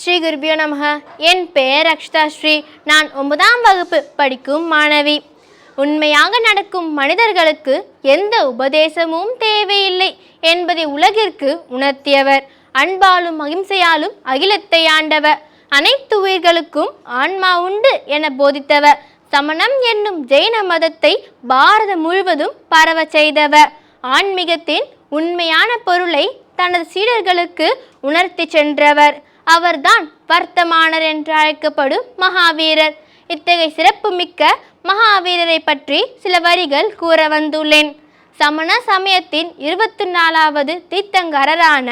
ஸ்ரீ குருபியோ நமக. என் பெயர் அக்ஷதா ஸ்ரீ நான் ஒன்பதாம் வகுப்பு படிக்கும் மாணவி. உண்மையாக நடக்கும் மனிதர்களுக்கு எந்த உபதேசமும் தேவையில்லை என்பதை உலகிற்கு உணர்த்தியவர். அன்பாலும் அகிம்சையாலும் அகிலத்தை ஆண்டவர். அனைத்து உயிர்களுக்கும் ஆன்மா உண்டு என போதித்தவர். சமணம் என்னும் ஜெயின மதத்தை பாரதம் முழுவதும் பரவச் செய்தவர். ஆன்மீகத்தின் உண்மையான பொருளை தனது சீடர்களுக்கு உணர்த்தி சென்றவர். அவர்தான் வர்த்தமானர் என்று அழைக்கப்படும் மகாவீரர். இத்தகைய சிறப்புமிக்க மகாவீரரை பற்றி சில வரிகள் கூற வந்துள்ளேன். சமண சமயத்தின் இருபத்தி நாலாவது தீர்த்தங்கரரான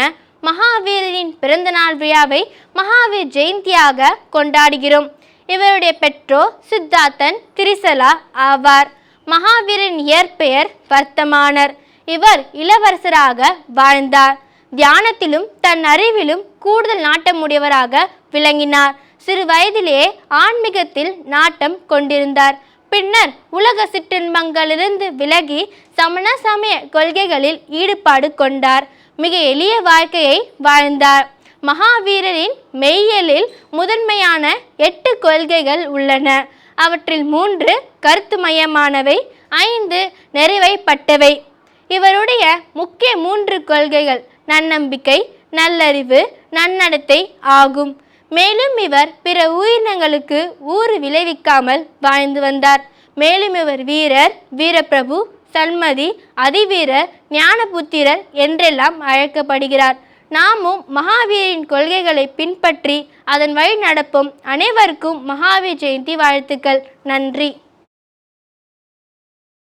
மகாவீரரின் பிறந்தநாள் விழாவை மகாவீர் ஜெயந்தியாக கொண்டாடுகிறோம். இவருடைய பெற்றோர் சித்தார்த்தன் திரிசலா ஆவார். மகாவீரின் இயற்பெயர் வர்த்தமானர். இவர் இளவரசராக வாழ்ந்தார். தியானத்திலும் தன் அறிவிலும் கூடுதல் நாட்டமுடையவராக விளங்கினார். சிறு வயதிலேயே ஆன்மீகத்தில் நாட்டம் கொண்டிருந்தார். பின்னர் உலக சிற்றின்பங்களிலிருந்து விலகி சமண சமய கொள்கைகளில் ஈடுபாடு கொண்டார். மிக எளிய வாழ்க்கையை வாழ்ந்தார். மகாவீரரின் மெய்யலில் முதன்மையான எட்டு கொள்கைகள் உள்ளன. அவற்றில் மூன்று கருத்து மையமானவை ஐந்து நிறைவைப்பட்டவை. இவருடைய முக்கிய மூன்று கொள்கைகள் நன்னம்பிக்கை நல்லறிவு நன்னடத்தை ஆகும். மேலும் இவர் பிற உயிரினங்களுக்கு ஊறு விளைவிக்காமல் வாழ்ந்து வந்தார். மேலும் இவர் வீரர் வீரப்பிரபு சன்மதி அதிவீரர் ஞானபுத்திரர் என்றெல்லாம் அழைக்கப்படுகிறார். நாமும் மகாவீரின் கொள்கைகளை பின்பற்றி அதன் வழி நடப்போம் அனைவருக்கும் மகாவீர் ஜெயந்தி வாழ்த்துக்கள். நன்றி.